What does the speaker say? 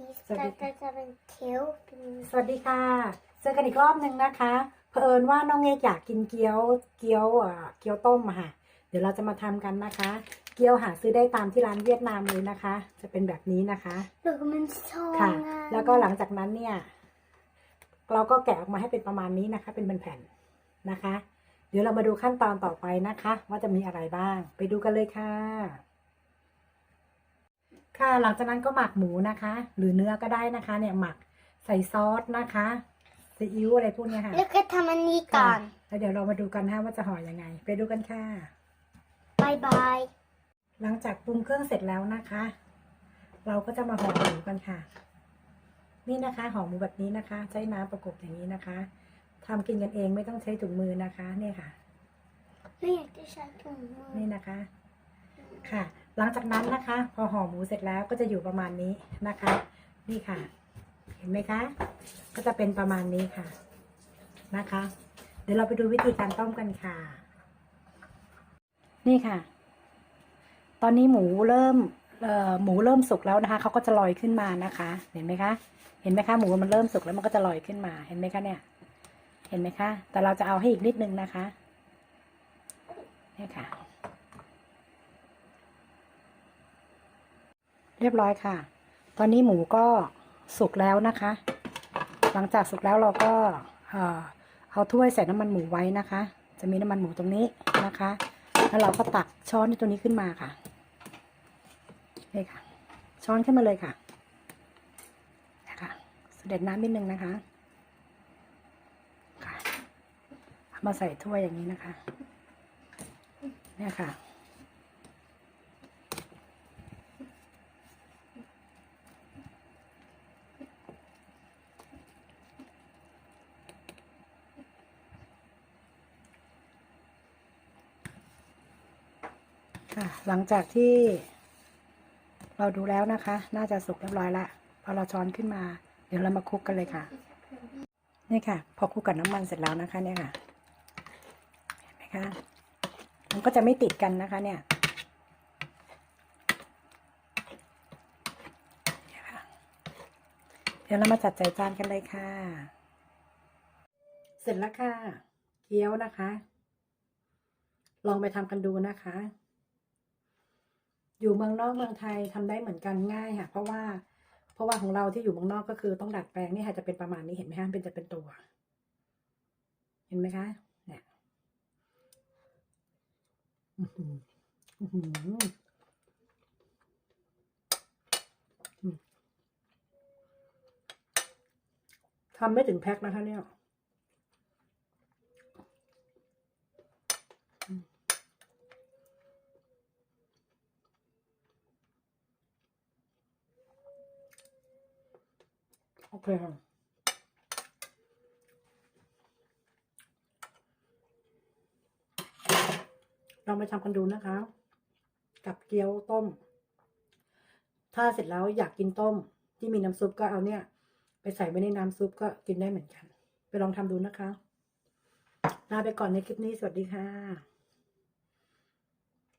มีสสวัสตาดีร์ค่ะจะเป็นเทียวเป็นสวัสดีค่ะเจอกันอีกรอบหนึ่งนะคะเผอิญว่าน้องเอกอยากกินเกี๊ยวเกี๊ยวเอ่อเกี๊ยวต้มอะค่ะ เดี๋ยวเราจะมาทำกันนะคะ เกี๊ยวหาซื้อได้ตามที่ร้านเวียดนามเลยนะคะ จะเป็นแบบนี้นะคะหรือมันชองค่ะอะแล้วก็หลังจากนั้นเนี่ย เราก็แกะออกมาให้เป็นประมาณนี้นะคะ เป็นแผ่นๆนะคะ เดี๋ยวเรามาดูขั้นตอนต่อไปนะคะ ว่าจะมีอะไรบ้าง ไปดูกันเลยค่ะ ค่ะหลังจากนั้นก็หมักหมูนะคะ หรือเนื้อก็ได้นะคะ เนี่ยหมักใส่ซอสนะคะซีอิ๊วอะไรพวกเนี้ยค่ะแล้วก็ทำอันนี้ก่อนค่ะแล้วเดี๋ยวเรามาดูกันนะคะว่าจะห่อยังไง ไปดูกันค่ะบายบายหลังจากปรุงเครื่องเสร็จแล้วนะคะ เราก็จะมาห่อหมูกันค่ะ นี่นะคะห่อหมูแบบนี้นะคะ ใช้น้ำประกบอย่างนี้นะคะทำกินกันเองไม่ต้องใช้ถุงมือนะคะ เนี่ยค่ะไม่อยากจะใช้ถุงมือนี่นะคะ ค่ะ หลังจากนั้นนะคะ พอห่อหมูเสร็จแล้วก็จะอยู่ประมาณนี้นะคะ นี่ค่ะ เห็นไหมคะ ก็จะเป็นประมาณนี้ค่ะนะคะ เดี๋ยวเราไปดูวิธีการต้มกันค่ะ นี่ค่ะ ตอนนี้หมูเริ่มหมูเริ่มสุกแล้วนะคะเขาก็จะลอยขึ้นมานะคะ เห็นไหมคะเห็นไหมคะ หมูมันเริ่มสุกแล้วมันก็จะลอยขึ้นมา เห็นไหมคะเนี่ย เห็นไหมคะ แต่เราจะเอาให้อีกนิดนึงนะคะนี่ค่ะ เรียบร้อยค่ะ ตอนนี้หมูก็สุกแล้วนะคะ หลังจากสุกแล้วเราก็เออเอาถ้วยใส่น้ำมันหมูไว้นะคะ จะมีน้ำมันหมูตรงนี้นะคะ แล้วเราก็ตักช้อนตัวนี้ขึ้นมาค่ะนี่ค่ะ ช้อนขึ้นมาเลยค่ะนะคะเสด็จน้ำนิดนึงนะคะค่ะมาใส่ถ้วยอย่างนี้นะคะ เนี่ยค่ะ ค่ะ หลังจากที่เราดูแล้วนะคะ น่าจะสุกเรียบร้อยละพอเราช้อนขึ้นมา เดี๋ยวเรามาคลุกกันเลยค่ะ นี่ค่ะ พอคลุกกับน้ำมันเสร็จแล้วนะคะ เนี่ยค่ะเห็นไหมคะมันก็จะไม่ติดกันนะคะ เนี่ยเดี๋ยวเรามาจัดใส่จานกันเลยค่ะ เสร็จแล้วค่ะ เกี๊ยวนะคะ ลองไปทำกันดูนะคะ อยู่เมืองนอกเมืองไทยทำได้เหมือนกันง่ายค่ะ เพราะว่า เพราะว่าของเราที่อยู่เมืองนอกก็คือต้องดัดแปลงนี่ค่ะจะเป็นประมาณนี้เห็นไหมคะเป็นจะเป็นตัว เห็นไหมคะเนี่ยทำไม่ถึงแพ็คนะคะเนี่ย โอเคค่ะลองไปทำกันดูนะคะ กับเกี๊ยวต้ม ถ้าเสร็จแล้วอยากกินต้ม ที่มีน้ำซุปก็เอาเนี่ย ไปใส่ไว้ในน้ำซุปก็กินได้เหมือนกัน ไปลองทำดูนะคะลาไปก่อนในคลิปนี้สวัสดีค่ะ